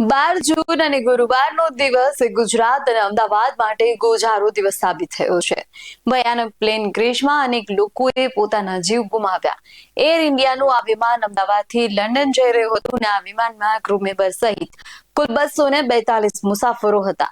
બાર જૂન અને ગુરુવારનો દિવસ ગુજરાત અને અમદાવાદ માટે ગોજારો દિવસ સાબિત થયો છે. ભયાનક પ્લેન ક્રેશમાં અનેક લોકોએ પોતાના જીવ ગુમાવ્યા. એર ઇન્ડિયાનું આ વિમાન અમદાવાદથી લંડન જઈ રહ્યું હતું અને આ વિમાનમાં ક્રૂ મેમ્બર સહિત કુલ બસો ને બેતાલીસ મુસાફરો હતા.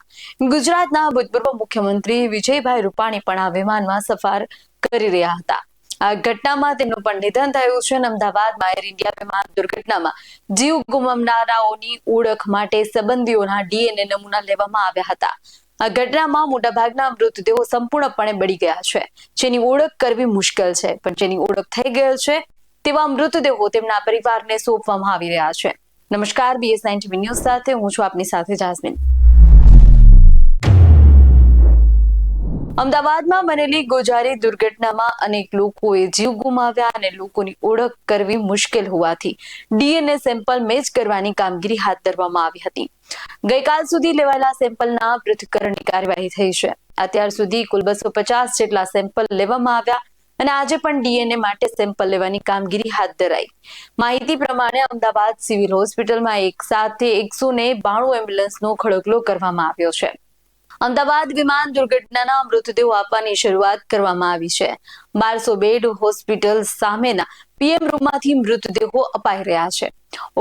ગુજરાતના ભૂતપૂર્વ મુખ્યમંત્રી વિજયભાઈ રૂપાણી પણ આ વિમાનમાં સફર કરી રહ્યા હતા. ઘટનામાં તેમનું પણ નિધન થયું છે અમદાવાદમાં એર ઇન્ડિયા વિમાન દુર્ઘટનામાં જીવ ગુમાવનારાઓની ઓળખ માટે સંબંધીઓના ડીએનએ નમૂના લેવામાં આવ્યા હતા. આ ઘટનામાં મોટાભાગના મૃતદેહો સંપૂર્ણપણે બળી ગયા છે. જેની ઓળખ કરવી મુશ્કેલ છે, પણ જેની ઓળખ થઈ ગયેલ છે તેવા મૃતદેહો તેમના પરિવારને સોંપવામાં આવી રહ્યા છે. નમસ્કાર બીએસ નાઇન ટીવી ન્યૂઝ સાથે હું છું આપની સાથે જાસ્મીન. અમદાવાદમાં બનેલી ગોજારી દુર્ઘટનામાં અનેક લોકોએ જીવ ગુમાવ્યા અને લોકોની ઓળખ કરવી મુશ્કેલ હોવાથી ડીએનએ સેમ્પલ મેચ કરવાની કામગીરી હાથ ધરવામાં આવી હતી. ગઈકાલ સુધી લેવાયેલા સેમ્પલના પૃથ્થકરણની કાર્યવાહી થઈ છે. અત્યાર સુધી કુલ બસો પચાસ જેટલા સેમ્પલ લેવામાં આવ્યા અને આજે પણ ડીએનએ માટે સેમ્પલ લેવાની કામગીરી હાથ ધરાઈ. માહિતી પ્રમાણે અમદાવાદ સિવિલ હોસ્પિટલમાં એક સાથે એકસો ને બાણું એમ્બ્યુલન્સનો ખડકલો કરવામાં આવ્યો છે. અમદાવાદ વિમાન દુર્ઘટનાના મૃતદેહો આપવાની શરૂઆત કરવામાં આવી છે. બારસો બેડ હોસ્પિટલ સામેના પીએમ રૂમમાંથી મૃતદેહો અપાઈ રહ્યા છે.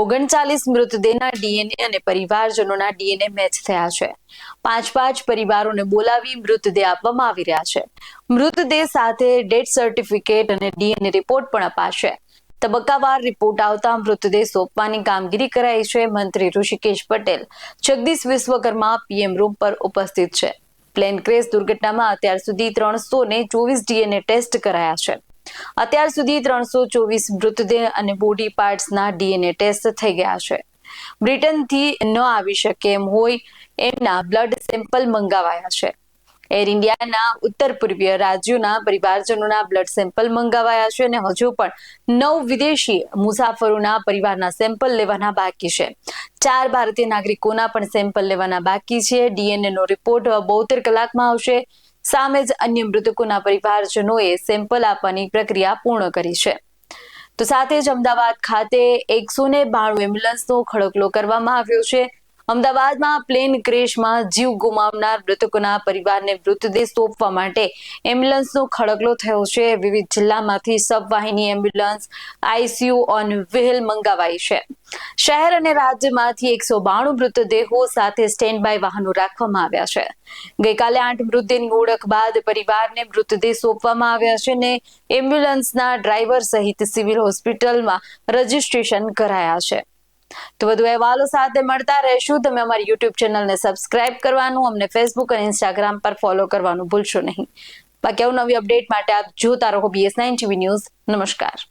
ઓગણચાલીસ મૃતદેહના ડીએનએ અને પરિવારજનોના ડીએનએ મેચ થયા છે. પાંચ પાંચ પરિવારોને બોલાવી મૃતદેહ આપવામાં આવી રહ્યા છે. મૃતદેહ સાથે ડેથ સર્ટિફિકેટ અને ડીએનએ રિપોર્ટ પણ અપાશે. તબક્કાવાર રિપોર્ટ આવતા મૃતદેહ સોંપવાની કામગીરી કરાઈ છે મંત્રી ઋષિકેશ પટેલ. જગદીશ વિશ્વકર્મા પીએમ રૂમ પર ઉપસ્થિત છે. પ્લેન ક્રેશ દુર્ઘટનામાં અત્યાર સુધી ત્રણસો ને ચોવીસ ડીએનએ ટેસ્ટ કરાયા છે. અત્યાર સુધી ત્રણસો ચોવીસ મૃતદેહ અને બોડી પાર્ટ્સના ડીએનએ ટેસ્ટ થઈ ગયા છે. બ્રિટનથી ન આવી શકે એમ હોય એમના બ્લડ સેમ્પલ મંગાવાયા છે. એર ઇન્ડિયાના ઉત્તર પૂર્વીય રાજ્યોના પરિવારજનોના બ્લડ સેમ્પલ મંગાવાયા છે અને હજુ પણ નવ વિદેશી મુસાફરોના પરિવારના સેમ્પલ લેવાના બાકી છે. ચાર ભારતીય નાગરિકોના પણ સેમ્પલ લેવાના બાકી છે. ડીએનએ નો રિપોર્ટ બોતેર કલાકમાં આવશે. સામે જ અન્ય મૃતકોના પરિવારજનોએ સેમ્પલ આપવાની પ્રક્રિયા પૂર્ણ કરી છે. તો સાથે જ અમદાવાદ ખાતે એકસો ને બાણું એમ્બ્યુલન્સનો ખડકલો કરવામાં આવ્યો છે. અમદાવાદમાં પ્લેન ક્રેશમાં જીવ ગુમાવનાર મૃતકોના પરિવારને મૃતદેહ સોંપવા માટે એમ્બ્યુલન્સનો ખડકલો થયો છે. વિવિધ જિલ્લામાંથી સબવાહિની એમ્બ્યુલન્સ, આઈસીયુ ઓન વ્હીલ મંગાવાઈ છે. શહેર અને રાજ્યમાંથી એકસો બાણું મૃતદેહો સાથે સ્ટેન્ડ બાય વાહનો રાખવામાં આવ્યા છે. ગઈકાલે આઠ મૃતદેહની ઓળખ બાદ પરિવારને મૃતદેહ સોંપવામાં આવ્યા છે ને એમ્બ્યુલન્સના ડ્રાઈવર સહિત સિવિલ હોસ્પિટલમાં રજીસ્ટ્રેશન કરાયા છે. તો વધુ અહેવાલો સાથે મળતા રહેશું. તમે અમારી યુટ્યુબ ચેનલને સબસ્ક્રાઇબ કરવાનું, અમને ફેસબુક અને ઇન્સ્ટાગ્રામ પર ફોલો કરવાનું ભૂલશો નહીં. બાકી આવું નવી અપડેટ માટે આપ જોતા રહો બીએસ નાઇન ટીવી ન્યૂઝ નમસ્કાર.